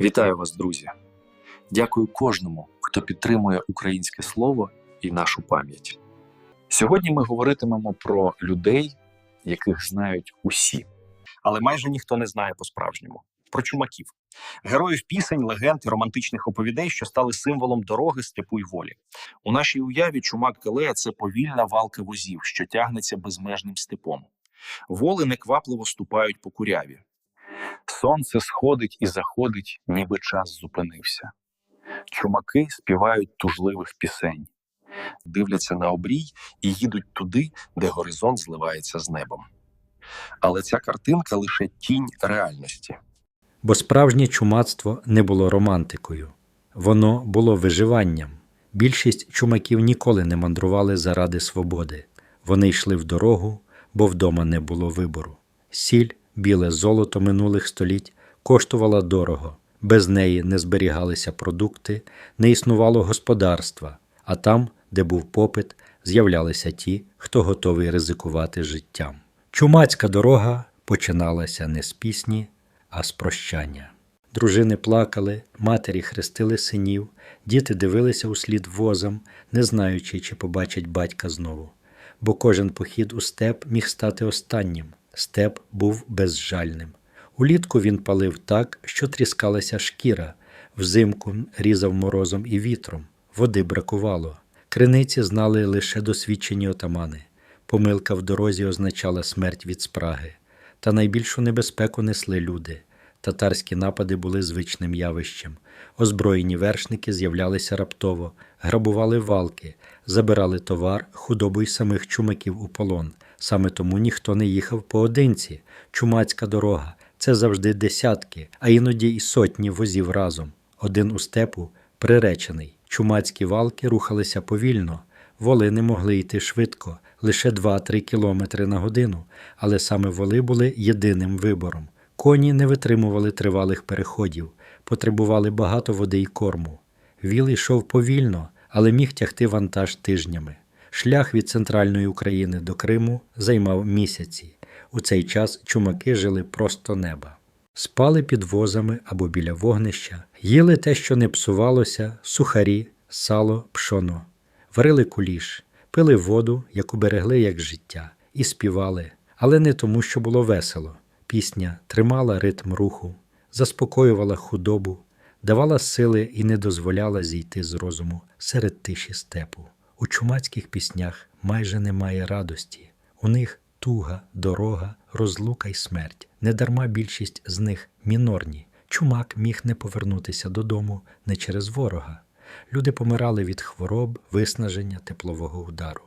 Вітаю вас, друзі! Дякую кожному, хто підтримує українське слово і нашу пам'ять. Сьогодні ми говоритимемо про людей, яких знають усі, але майже ніхто не знає по-справжньому про чумаків, героїв пісень, легенд і романтичних оповідей, що стали символом дороги, степу й волі. У нашій уяві чумак Келея це повільна валка возів, що тягнеться безмежним степом. Воли неквапливо ступають по куряві. Сонце сходить і заходить, ніби час зупинився. Чумаки співають тужливих пісень, дивляться на обрій і їдуть туди, де горизонт зливається з небом. Але ця картинка лише тінь реальності. Бо справжнє чумацтво не було романтикою, воно було виживанням. Більшість чумаків ніколи не мандрували заради свободи. Вони йшли в дорогу, бо вдома не було вибору. Сіль, біле золото минулих століть коштувала дорого, без неї не зберігалися продукти, не існувало господарства, а там, де був попит, з'являлися ті, хто готовий ризикувати життям. Чумацька дорога починалася не з пісні, а з прощання. Дружини плакали, матері хрестили синів, діти дивилися услід возам, не знаючи, чи побачать батька знову. Бо кожен похід у степ міг стати останнім. Степ був безжальним. Улітку він палив так, що тріскалася шкіра, взимку різав морозом і вітром, води бракувало. Криниці знали лише досвідчені отамани. Помилка в дорозі означала смерть від спраги. Та найбільшу небезпеку несли люди. Татарські напади були звичним явищем. Озброєні вершники з'являлися раптово, грабували валки, забирали товар, худобу й самих чумаків у полон. Саме тому ніхто не їхав поодинці. Чумацька дорога це завжди десятки, а іноді й сотні возів разом. Один у степу приречений. Чумацькі валки рухалися повільно, воли не могли йти швидко, лише 2-3 кілометри на годину, але саме воли були єдиним вибором. Коні не витримували тривалих переходів, потребували багато води й корму. Віл йшов повільно, але міг тягти вантаж тижнями. Шлях від центральної України до Криму займав місяці. У цей час чумаки жили просто неба. Спали під возами або біля вогнища, їли те, що не псувалося, сухарі, сало, пшоно, варили куліш, пили воду, яку берегли як життя, і співали, але не тому, що було весело. Пісня тримала ритм руху, заспокоювала худобу, давала сили і не дозволяла зійти з розуму серед тиші степу. У чумацьких піснях майже немає радості, у них туга, дорога, розлука й смерть. Недарма більшість з них мінорні. Чумак міг не повернутися додому не через ворога. Люди помирали від хвороб, виснаження, теплового удару.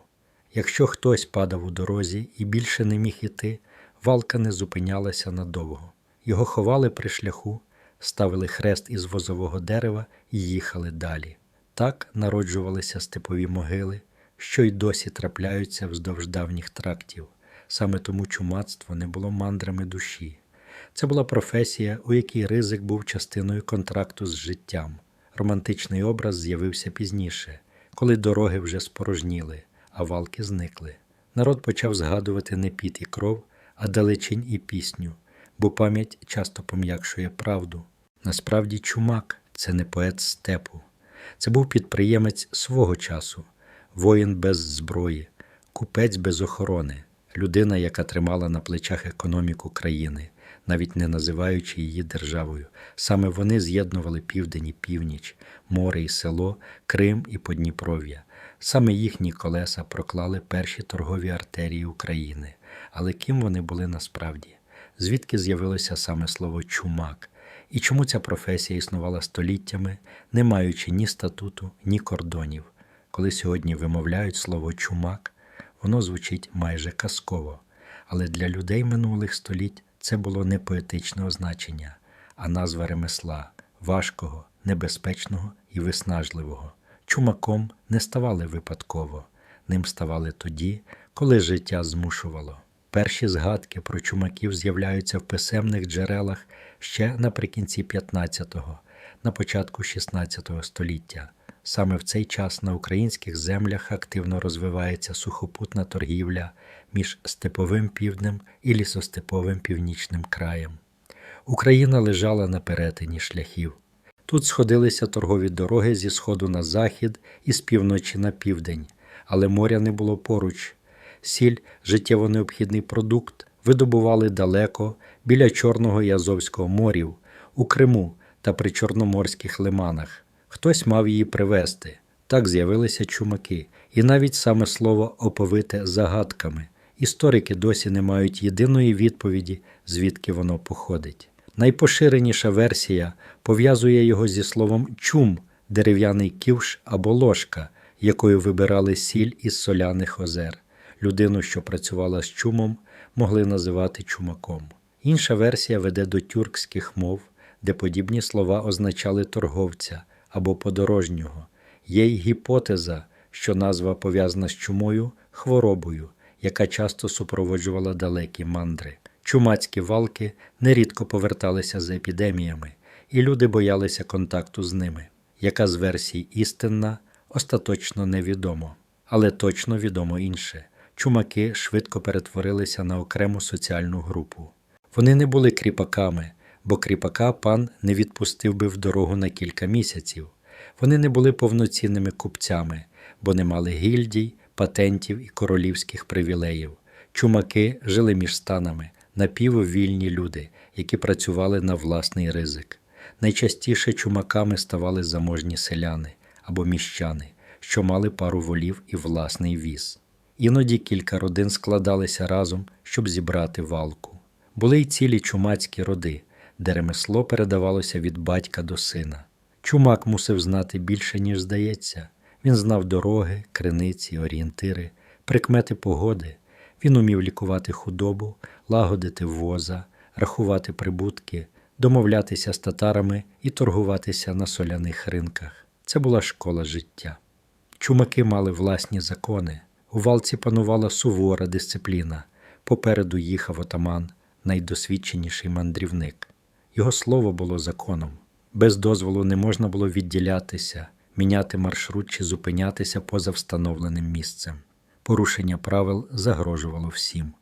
Якщо хтось падав у дорозі і більше не міг іти, валка не зупинялася надовго. Його ховали при шляху, ставили хрест із возового дерева і їхали далі. Так народжувалися степові могили, що й досі трапляються вздовж давніх трактів. Саме тому чумацтво не було мандрами душі. Це була професія, у якій ризик був частиною контракту з життям. Романтичний образ з'явився пізніше, коли дороги вже спорожніли, а валки зникли. Народ почав згадувати не піт і кров, а далечінь і пісню, бо пам'ять часто пом'якшує правду. Насправді, чумак це не поет степу. Це був підприємець свого часу, воїн без зброї, купець без охорони, людина, яка тримала на плечах економіку країни, навіть не називаючи її державою. Саме вони з'єднували південь і північ, море і село, Крим і Подніпров'я. Саме їхні колеса проклали перші торгові артерії України. Але ким вони були насправді? Звідки з'явилося саме слово чумак? І чому ця професія існувала століттями, не маючи ні статуту, ні кордонів? Коли сьогодні вимовляють слово чумак, воно звучить майже казково. Але для людей минулих століть це було не поетичне означення, а назва ремесла важкого, небезпечного і виснажливого. Чумаком не ставали випадково, ним ставали тоді, коли життя змушувало. Перші згадки про чумаків з'являються в писемних джерелах ще наприкінці 15-го, на початку 16 століття. Саме в цей час на українських землях активно розвивається сухопутна торгівля між степовим півднем і лісостеповим північним краєм. Україна лежала на перетині шляхів Тут сходилися торгові дороги зі сходу на захід і з півночі на південь, але моря не було поруч. Сіль, життєво необхідний продукт, видобували далеко біля Чорного і Азовського морів, у Криму та при Чорноморських лиманах. Хтось мав її привезти. Так з'явилися чумаки, і навіть саме слово оповите загадками. Історики досі не мають єдиної відповіді, звідки воно походить. Найпоширеніша версія пов'язує його зі словом чум, дерев'яний ківш або ложка, якою вибирали сіль із соляних озер. Людину, що працювала з чумом, могли називати чумаком. Інша версія веде до тюркських мов, де подібні слова означали торговця або подорожнього. Є й гіпотеза, що назва пов'язана з чумою хворобою, яка часто супроводжувала далекі мандри. Чумацькі валки нерідко поверталися з епідеміями, і люди боялися контакту з ними. Яка з версій істинна, остаточно невідомо, але точно відомо інше. Чумаки швидко перетворилися на окрему соціальну групу. Вони не були кріпаками, бо кріпака пан не відпустив би в дорогу на кілька місяців. Вони не були повноцінними купцями, бо не мали гільдій, патентів і королівських привілеїв. Чумаки жили між станами, напіввільні люди, які працювали на власний ризик. Найчастіше чумаками ставали заможні селяни або міщани, що мали пару волів і власний віз. Іноді кілька родин складалися разом, щоб зібрати валку. Були й цілі чумацькі роди, де ремесло передавалося від батька до сина. Чумак мусив знати більше, ніж здається. Він знав дороги, криниці, орієнтири, прикмети погоди. Він умів лікувати худобу, лагодити воза, рахувати прибутки, домовлятися з татарами і торгуватися на соляних ринках. Це була школа життя. Чумаки мали власні закони. У валці панувала сувора дисципліна. Попереду їхав отаман, найдосвідченіший мандрівник. Його слово було законом. Без дозволу не можна було відділятися, міняти маршрут чи зупинятися поза встановленим місцем. Порушення правил загрожувало всім.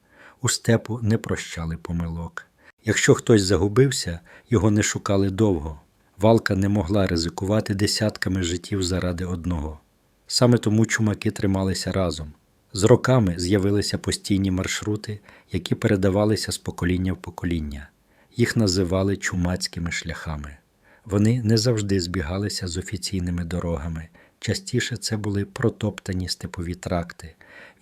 У степу не прощали помилок. Якщо хтось загубився, його не шукали довго. Валка не могла ризикувати десятками життів заради одного. Саме тому чумаки трималися разом. З роками з'явилися постійні маршрути, які передавалися з покоління в покоління. Їх називали чумацькими шляхами. Вони не завжди збігалися з офіційними дорогами. Частіше це були протоптані степові тракти,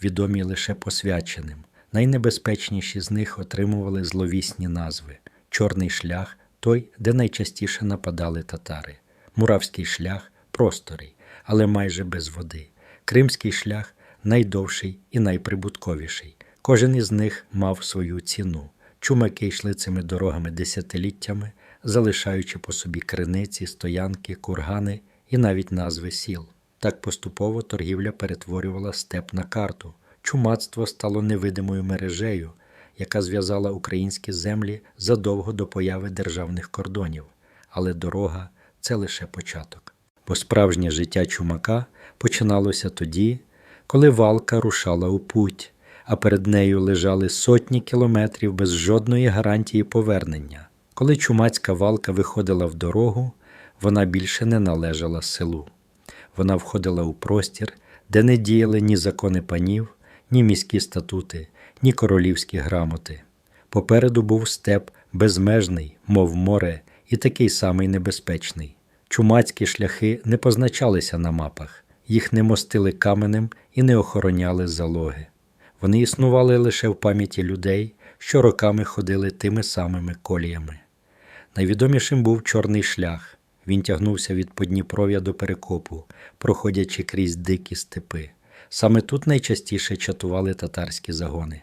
відомі лише посвяченим. Найнебезпечніші з них отримували зловісні назви: Чорний шлях той, де найчастіше нападали татари, Муравський шлях просторий, але майже без води, Кримський шлях найдовший і найприбутковіший. Кожен із них мав свою ціну. Чумаки йшли цими дорогами десятиліттями, залишаючи по собі криниці, стоянки, кургани і навіть назви сіл. Так поступово торгівля перетворювала степ на карту. Чумацтво стало невидимою мережею, яка зв'язала українські землі задовго до появи державних кордонів. Але дорога це лише початок. Бо справжнє життя чумака починалося тоді, коли валка рушала у путь, а перед нею лежали сотні кілометрів без жодної гарантії повернення. Коли чумацька валка виходила в дорогу, вона більше не належала селу. Вона входила у простір, де не діяли ні закони панів, ні міські статути, ні королівські грамоти. Попереду був степ безмежний, мов море, і такий самий небезпечний. Чумацькі шляхи не позначалися на мапах, їх не мостили каменем і не охороняли залоги. Вони існували лише в пам'яті людей, що роками ходили тими самими коліями. Найвідомішим був чорний шлях. Він тягнувся від Подніпров'я до Перекопу, проходячи крізь дикі степи. Саме тут найчастіше чатували татарські загони.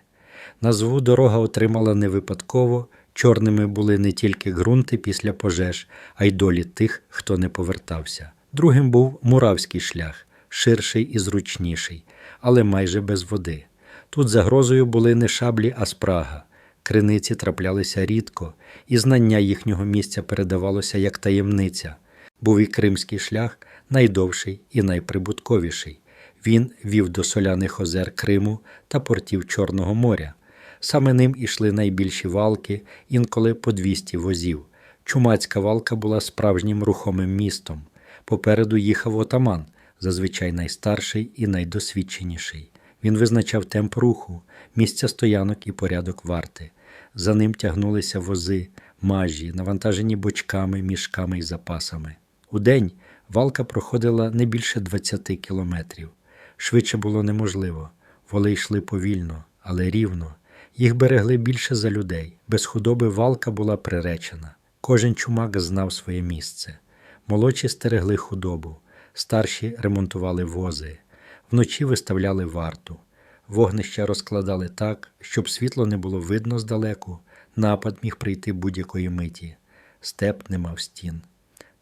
Назву дорога отримала не випадково, чорними були не тільки ґрунти після пожеж, а й долі тих, хто не повертався. Другим був муравський шлях, ширший і зручніший, але майже без води. Тут загрозою були не шаблі, а спрага. Криниці траплялися рідко, і знання їхнього місця передавалося як таємниця. Був і кримський шлях найдовший і найприбутковіший. Він вів до соляних озер Криму та портів Чорного моря. Саме ним ішли найбільші валки, інколи по 200 возів. Чумацька валка була справжнім рухомим містом. Попереду їхав отаман, зазвичай найстарший і найдосвідченіший. Він визначав темп руху, місця стоянок і порядок варти. За ним тягнулися вози, мажі, навантажені бочками, мішками і запасами. Удень валка проходила не більше 20 кілометрів. Швидше було неможливо. Воли йшли повільно, але рівно. Їх берегли більше за людей. Без худоби валка була приречена. Кожен чумак знав своє місце. Молодші стерегли худобу, старші ремонтували вози, вночі виставляли варту. Вогнища розкладали так, щоб світло не було видно здалеку, напад міг прийти будь-якої миті. Степ не мав стін.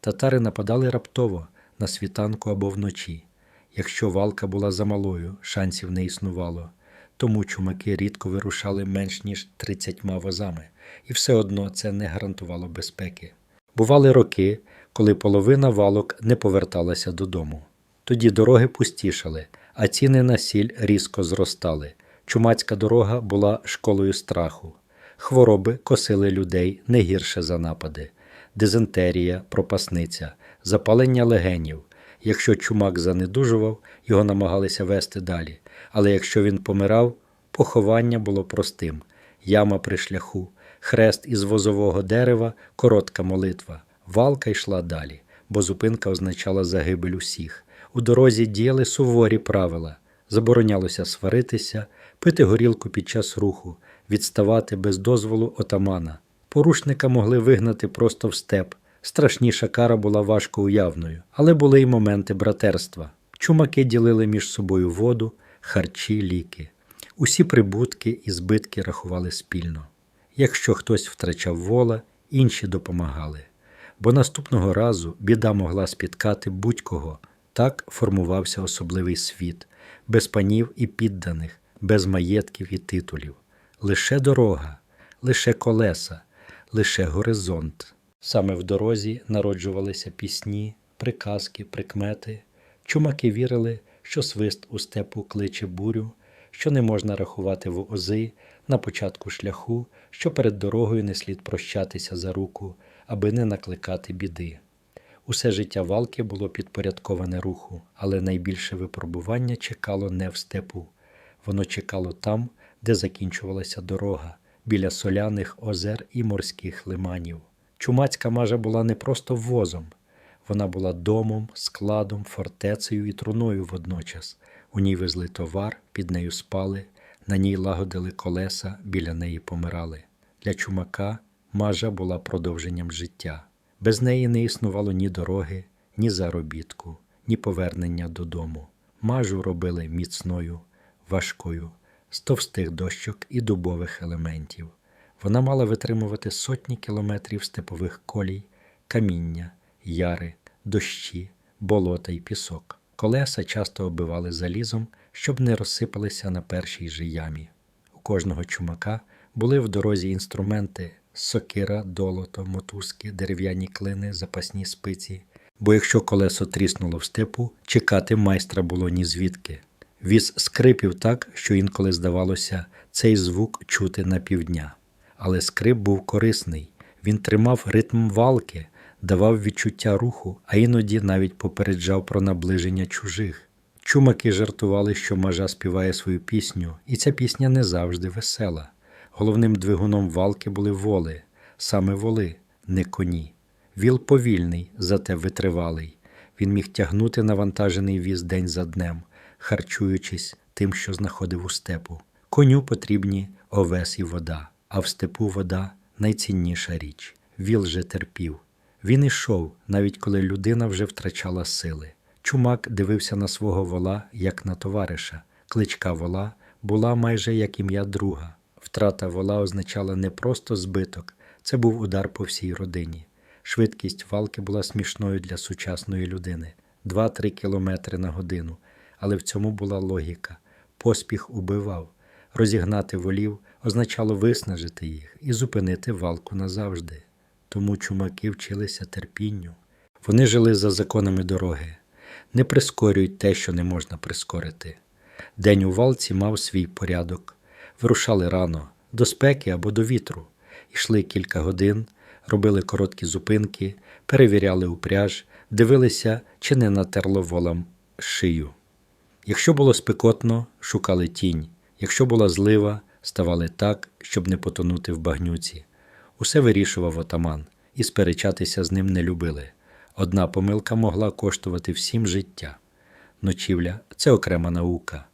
Татари нападали раптово, на світанку або вночі. Якщо валка була замалою, шансів не існувало. Тому чумаки рідко вирушали менш ніж 30 возами, і все одно це не гарантувало безпеки. Бували роки, коли половина валок не поверталася додому. Тоді дороги пустішали, а ціни на сіль різко зростали. Чумацька дорога була школою страху. Хвороби косили людей не гірше за напади, дизентерія, пропасниця, запалення легенів. Якщо чумак занедужував, його намагалися вести далі. Але якщо він помирав, поховання було простим: яма при шляху, хрест із возового дерева, коротка молитва. Валка йшла далі, бо зупинка означала загибель усіх. У дорозі діяли суворі правила. Заборонялося сваритися, пити горілку під час руху, відставати без дозволу отамана. Порушника могли вигнати просто в степ. Страшніша кара була важко уявною, але були й моменти братерства. Чумаки ділили між собою воду, харчі, ліки. Усі прибутки і збитки рахували спільно. Якщо хтось втрачав вола, інші допомагали. Бо наступного разу біда могла спіткати будь-кого. Так формувався особливий світ, без панів і підданих, без маєтків і титулів. Лише дорога, лише колеса, лише горизонт. Саме в дорозі народжувалися пісні, приказки, прикмети. Чумаки вірили, що свист у степу кличе бурю, що не можна рахувати вози на початку шляху, що перед дорогою не слід прощатися за руку, аби не накликати біди. Усе життя валки було підпорядковане руху, але найбільше випробування чекало не в степу. Воно чекало там, де закінчувалася дорога, біля соляних озер і морських лиманів. Чумацька мажа була не просто возом, вона була домом, складом, фортецею і труною водночас. У ній везли товар, під нею спали, на ній лагодили колеса, біля неї помирали. Для чумака мажа була продовженням життя. Без неї не існувало ні дороги, ні заробітку, ні повернення додому. Мажу робили міцною, важкою, з товстих дощок і дубових елементів. Вона мала витримувати сотні кілометрів степових колій, каміння, яри, дощі, болота й пісок. Колеса часто оббивали залізом, щоб не розсипалися на першій же ямі. У кожного чумака були в дорозі інструменти сокира, долото, мотузки, дерев'яні клини, запасні спиці. Бо якщо колесо тріснуло в степу, чекати майстра було ні звідки. Віз скрипів так, що інколи здавалося, цей звук чути на півдня. Але скрип був корисний, він тримав ритм валки, давав відчуття руху, а іноді навіть попереджав про наближення чужих. Чумаки жартували, що мажа співає свою пісню, і ця пісня не завжди весела. Головним двигуном валки були воли, саме воли, не коні. Віл повільний, зате витривалий. Він міг тягнути навантажений віз день за днем, харчуючись тим, що знаходив у степу. Коню потрібні овес і вода, а в степу вода найцінніша річ. Віл же терпів. Він ішов, навіть коли людина вже втрачала сили. Чумак дивився на свого вола, як на товариша. Кличка вола була майже як ім'я друга. Втрата вола означала не просто збиток, це був удар по всій родині. Швидкість валки була смішною для сучасної людини 2-3 кілометри на годину. Але в цьому була логіка. Поспіх убивав. Розігнати волів означало виснажити їх і зупинити валку назавжди. Тому чумаки вчилися терпінню. Вони жили за законами дороги. Не прискорюють те, що не можна прискорити. День у валці мав свій порядок. Вирушали рано, до спеки або до вітру. Ішли кілька годин, робили короткі зупинки, перевіряли упряж, дивилися, чи не натерло волам шию. Якщо було спекотно, шукали тінь, якщо була злива, ставали так, щоб не потонути в багнюці. Усе вирішував отаман, і сперечатися з ним не любили. Одна помилка могла коштувати всім життя. Ночівля це окрема наука.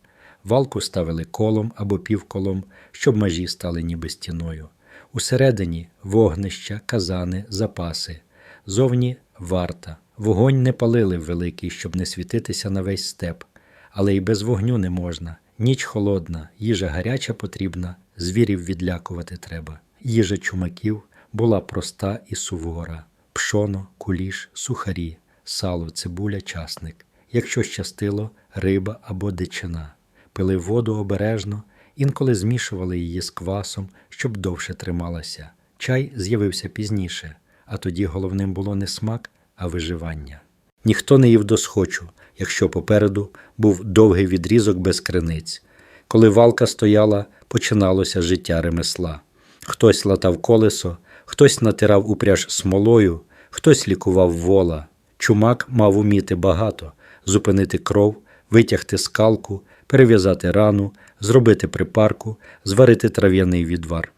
Валку ставили колом або півколом, щоб межі стали ніби стіною. Усередині вогнища, казани, запаси. Зовні варта. Вогонь не палили великий, щоб не світитися на весь степ. Але й без вогню не можна. Ніч холодна, їжа гаряча потрібна, звірів відлякувати треба. Їжа чумаків була проста і сувора: пшоно, куліш, сухарі, сало, цибуля, часник. Якщо щастило, риба або дичина. Пили воду обережно, інколи змішували її з квасом, щоб довше трималася. Чай з'явився пізніше, а тоді головним було не смак, а виживання. Ніхто не їв досхочу, якщо попереду був довгий відрізок без криниць. Коли валка стояла, починалося життя ремесла. Хтось латав колесо, хтось натирав упряж смолою, хтось лікував вола. Чумак мав уміти багато зупинити кров, витягти скалку, перев'язати рану, зробити припарку, зварити трав'яний відвар.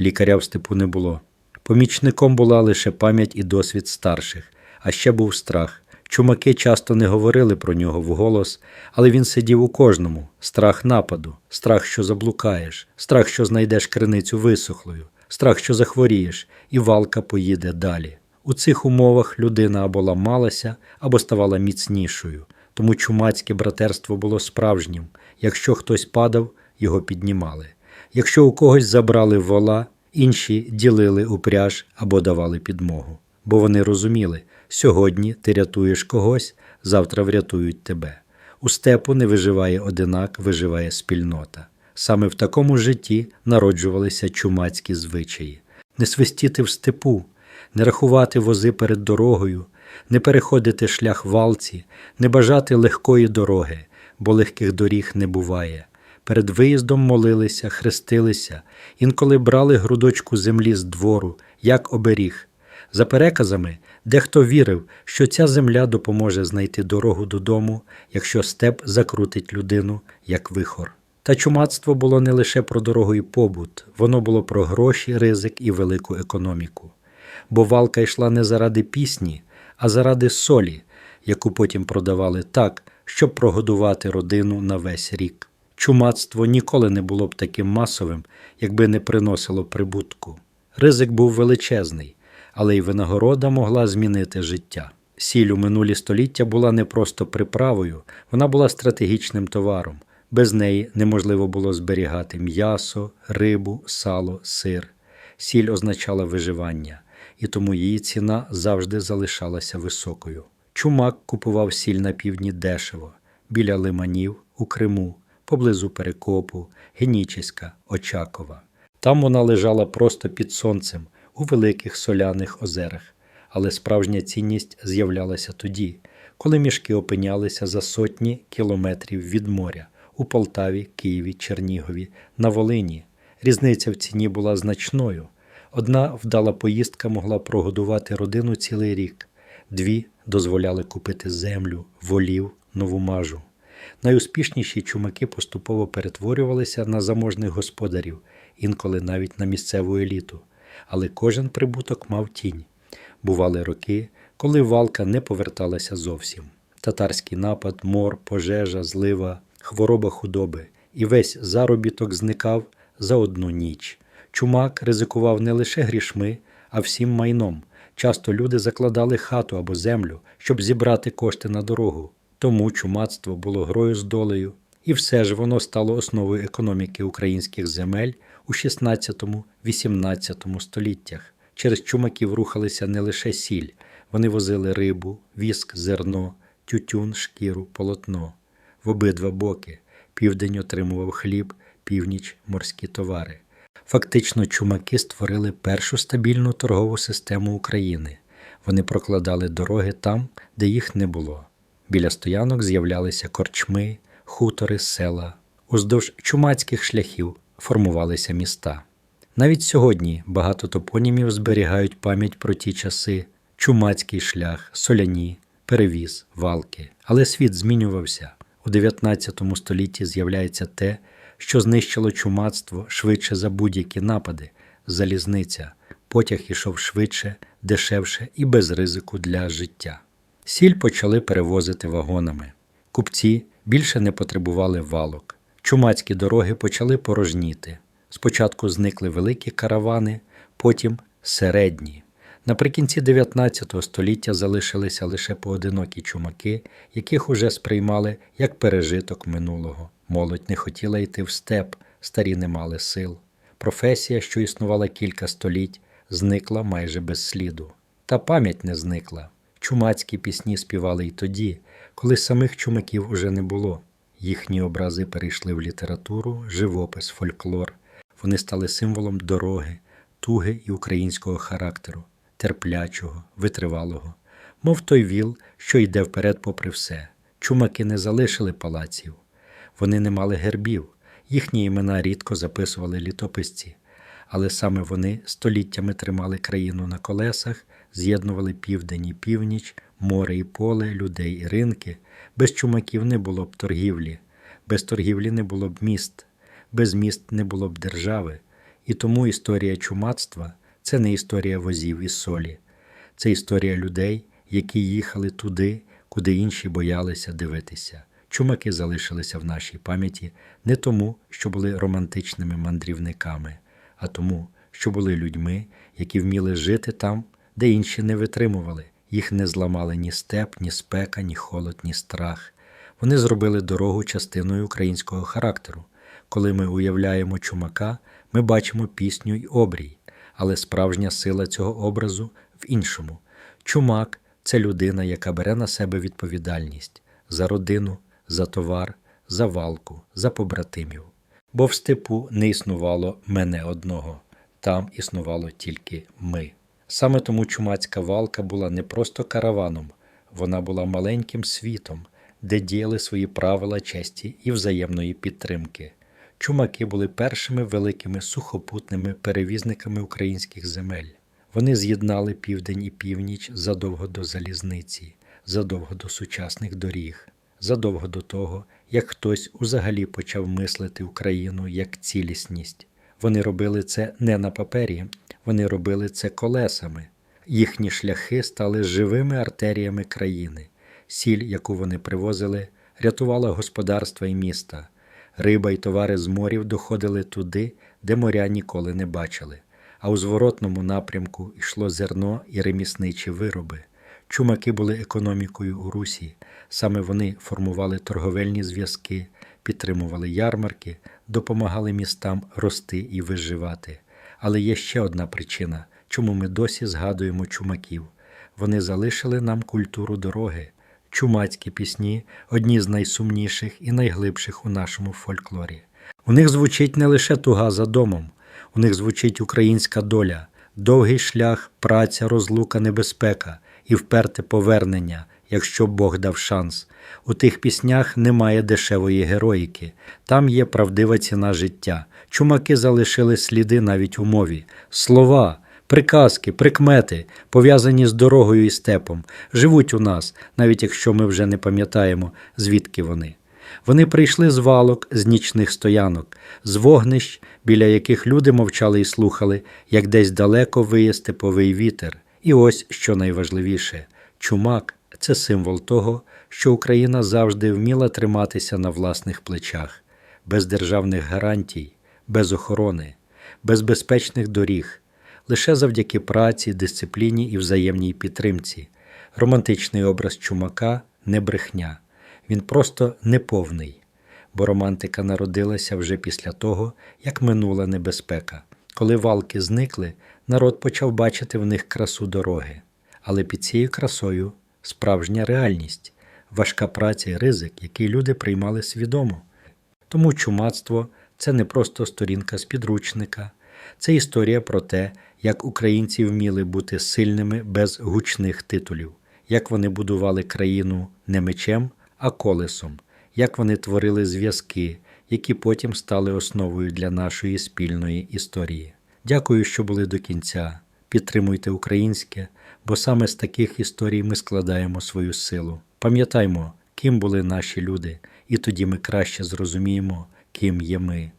Лікаря в степу не було. Помічником була лише пам'ять і досвід старших, а ще був страх. Чумаки часто не говорили про нього вголос, але він сидів у кожному: страх нападу, страх, що заблукаєш, страх, що знайдеш криницю висохлою, страх, що захворієш, і валка поїде далі. У цих умовах людина або ламалася, або ставала міцнішою, тому чумацьке братерство було справжнім. Якщо хтось падав, його піднімали. Якщо у когось забрали вола, інші ділили упряж або давали підмогу. Бо вони розуміли, сьогодні ти рятуєш когось, завтра врятують тебе. У степу не виживає одинак, виживає спільнота. Саме в такому житті народжувалися чумацькі звичаї. Не свистіти в степу, не рахувати вози перед дорогою, не переходити шлях валці, не бажати легкої дороги, бо легких доріг не буває. Перед виїздом молилися, хрестилися, інколи брали грудочку землі з двору, як оберіг. За переказами, дехто вірив, що ця земля допоможе знайти дорогу додому, якщо степ закрутить людину, як вихор. Та чумацтво було не лише про дорогу і побут, воно було про гроші, ризик і велику економіку. Бо валка йшла не заради пісні, а заради солі, яку потім продавали так, щоб прогодувати родину на весь рік. Чумацтво ніколи не було б таким масовим, якби не приносило прибутку. Ризик був величезний, але й винагорода могла змінити життя. Сіль у минулі століття була не просто приправою, вона була стратегічним товаром. Без неї неможливо було зберігати м'ясо, рибу, сало, сир. Сіль означала виживання, і тому її ціна завжди залишалася високою. Чумак купував сіль на півдні дешево, біля лиманів, у Криму, поблизу Перекопу, Генічеська, Очакова. Там вона лежала просто під сонцем у великих соляних озерах, але справжня цінність з'являлася тоді, коли мішки опинялися за сотні кілометрів від моря у Полтаві, Києві, Чернігові, на Волині. Різниця в ціні була значною. Одна вдала поїздка могла прогодувати родину цілий рік, дві дозволяли купити землю, волів, нову мажу. Найуспішніші чумаки поступово перетворювалися на заможних господарів, інколи навіть на місцеву еліту. Але кожен прибуток мав тінь. Бували роки, коли валка не поверталася зовсім. Татарський напад, мор, пожежа, злива, хвороба худоби, і весь заробіток зникав за одну ніч. Чумак ризикував не лише грішми, а всім майном. Часто люди закладали хату або землю, щоб зібрати кошти на дорогу. Тому чумацтво було грою з долею, і все ж воно стало основою економіки українських земель у 16-18 століттях. Через чумаків рухалися не лише сіль, вони возили рибу, віск, зерно, тютюн, шкіру, полотно. В обидва боки південь отримував хліб, північ морські товари. Фактично, чумаки створили першу стабільну торгову систему України. Вони прокладали дороги там, де їх не було. Біля стоянок з'являлися корчми, хутори, села. Уздовж чумацьких шляхів формувалися міста. Навіть сьогодні багато топонімів зберігають пам'ять про ті часи: чумацький шлях, соляні, перевіз, валки. Але світ змінювався. У 19 столітті з'являється те, що знищило чумацтво швидше за будь-які напади залізниця. Потяг ішов швидше, дешевше і без ризику для життя. Сіль почали перевозити вагонами. Купці більше не потребували валок. Чумацькі дороги почали порожніти. Спочатку зникли великі каравани, потім середні. Наприкінці 19 століття залишилися лише поодинокі чумаки, яких уже сприймали як пережиток минулого. Молодь не хотіла йти в степ, старі не мали сил. Професія, що існувала кілька століть, зникла майже без сліду. Та пам'ять не зникла. Чумацькі пісні співали й тоді, коли самих чумаків уже не було. Їхні образи перейшли в літературу, живопис, фольклор. Вони стали символом дороги, туги і українського характеру, терплячого, витривалого, мов той віл, що йде вперед попри все. Чумаки не залишили палаців. Вони не мали гербів, їхні імена рідко записували літописці, але саме вони століттями тримали країну на колесах, з'єднували південь і північ, море і поле, людей і ринки. Без чумаків не було б торгівлі, без торгівлі не було б міст, без міст не було б держави. І тому історія чумацтва це не історія возів і солі, це історія людей, які їхали туди, куди інші боялися дивитися. Чумаки залишилися в нашій пам'яті не тому, що були романтичними мандрівниками, а тому, що були людьми, які вміли жити там, де інші не витримували. Їх не зламали ні степ, ні спека, ні холод, ні страх. Вони зробили дорогу частиною українського характеру. Коли ми уявляємо чумака, ми бачимо пісню й обрій, але справжня сила цього образу в іншому. Чумак це людина, яка бере на себе відповідальність за родину, за товар, за валку, за побратимів. Бо в степу не існувало мене одного, там існувало тільки ми. Саме тому чумацька валка була не просто караваном, вона була маленьким світом, де діяли свої правила честі і взаємної підтримки. Чумаки були першими великими сухопутними перевізниками українських земель. Вони з'єднали південь і північ задовго до залізниці, задовго до сучасних доріг, задовго до того, як хтось узагалі почав мислити Україну як цілісність. Вони робили це не на папері, вони робили це колесами. Їхні шляхи стали живими артеріями країни. Сіль, яку вони привозили, рятувала господарства і міста. Риба й товари з морів доходили туди, де моря ніколи не бачили. А у зворотному напрямку йшло зерно і ремісничі вироби. Чумаки були економікою у Русі. Саме вони формували торговельні зв'язки, підтримували ярмарки, допомагали містам рости і виживати. Але є ще одна причина, чому ми досі згадуємо чумаків. Вони залишили нам культуру дороги. Чумацькі пісні одні з найсумніших і найглибших у нашому фольклорі. У них звучить не лише туга за домом, у них звучить українська доля, довгий шлях, праця, розлука, небезпека і вперте повернення, якщо Бог дав шанс. У тих піснях немає дешевої героїки, там є правдива ціна життя. Чумаки залишили сліди навіть у мові, слова. Приказки, прикмети, пов'язані з дорогою і степом, живуть у нас, навіть якщо ми вже не пам'ятаємо, звідки вони. Вони прийшли з валок, з нічних стоянок, з вогнищ, біля яких люди мовчали і слухали, як десь далеко виє степовий вітер. І ось що найважливіше. Чумак це символ того, що Україна завжди вміла триматися на власних плечах, без державних гарантій, без охорони, без безпечних доріг. Лише завдяки праці, дисципліні і взаємній підтримці. Романтичний образ чумака не брехня, він просто неповний, бо романтика народилася вже після того, як минула небезпека. Коли валки зникли, народ почав бачити в них красу дороги. Але під цією красою справжня реальність, важка праця і ризик, який люди приймали свідомо. Тому чумацтво це не просто сторінка з підручника, це історія про те, як українці вміли бути сильними без гучних титулів, як вони будували країну не мечем, а колесом, як вони творили зв'язки, які потім стали основою для нашої спільної історії. Дякую, що були до кінця. Підтримуйте українське, бо саме з таких історій ми складаємо свою силу. Пам'ятаймо, ким були наші люди, і тоді ми краще зрозуміємо, ким є ми.